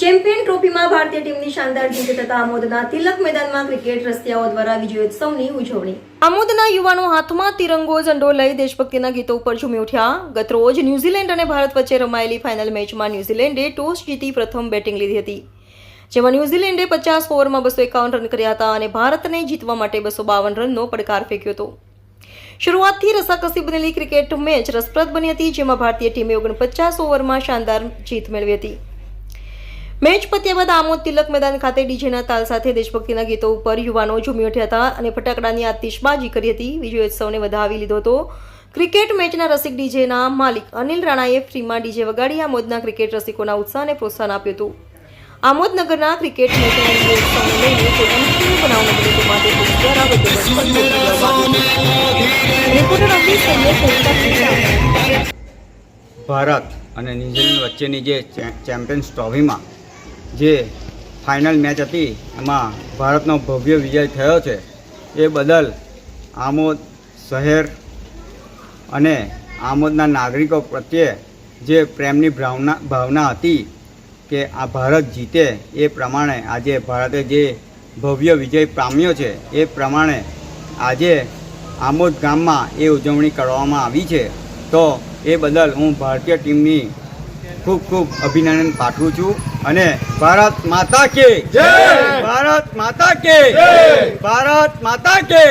Champion ટ્રોફીમાં ભારતીય ટીમની શાનદાર જીત થતા આમોદના તિલક મેદાનમાં ક્રિકેટ રસિયાઓ દ્વારા વિજયોત્સવની ઉજવણી. આમોદના યુવાનો હાથમાં તિરંગો, ઝંડો લઈ દેશભક્તિના ગીતો ઉપર ઝૂમી ઉઠ્યા. ગતરોજ ન્યૂઝીલેન્ડ અને ભારત વચ્ચે રમાયેલી ફાઇનલ મેચમાં ન્યૂઝીલેન્ડે ટોસ જીતી પ્રથમ બેટિંગ લીધી હતી. જેમાં ન્યૂઝીલેન્ડે પચાસ ઓવરમાં બસો એકાવન રન કર્યા હતા અને ભારતને જીતવા માટે બસો બાવન રનનો પડકાર ફેંક્યો હતો. શરૂઆતથી રસાકસી બનેલી ક્રિકેટ મેચ રસપ્રદ બની હતી, જેમાં ભારતીય ટીમે ઓગણપચાસ ઓવરમાં શાનદાર જીત મેળવી હતી. મેચ પત્યા બાદ આમોદ તિલક મેદાન ખાતે ડીજેના તાલ સાથે દેશભક્તિના ગીતો ઉપર યુવાનો ઝૂમી ઉઠ્યા હતા અને ફટાકડાની આતિશબાજી કરી હતી. વિજયોત્સવને વધાવી લીધો હતો. ક્રિકેટ મેચના રસિક ડીજેના માલિક અનિલ રાણાએ ફ્રીમાં ડીજે વગાડી આમોદના ક્રિકેટ રસિકોના ઉત્સાહને પ્રોત્સાહન આપ્યું હતું. આમોદનગરના ક્રિકેટ મેચના વિજયોત્સવને ભારત અને ન્યૂઝીલેન્ડ વચ્ચેની જે ચેમ્પિયન્સ ટ્રોફીમાં જે ફાઇનલ મેચ હતી, એમાં ભારતનો ભવ્ય વિજય થયો છે. એ બદલ આમોદ શહેર અને આમોદના નાગરિકો પ્રત્યે જે પ્રેમની ભાવના ભાવના હતી કે આ ભારત જીતે, એ પ્રમાણે આજે ભારતે જે ભવ્ય વિજય પામ્યો છે, એ પ્રમાણે આજે આમોદ ગામમાં એ ઉજવણી કરવામાં આવી છે. તો એ બદલ હું ભારતીય ટીમની ખૂબ ખૂબ અભિનંદન પાઠવું છું. અને ભારત માતા કે ભારત માતા કે ભારત માતા કે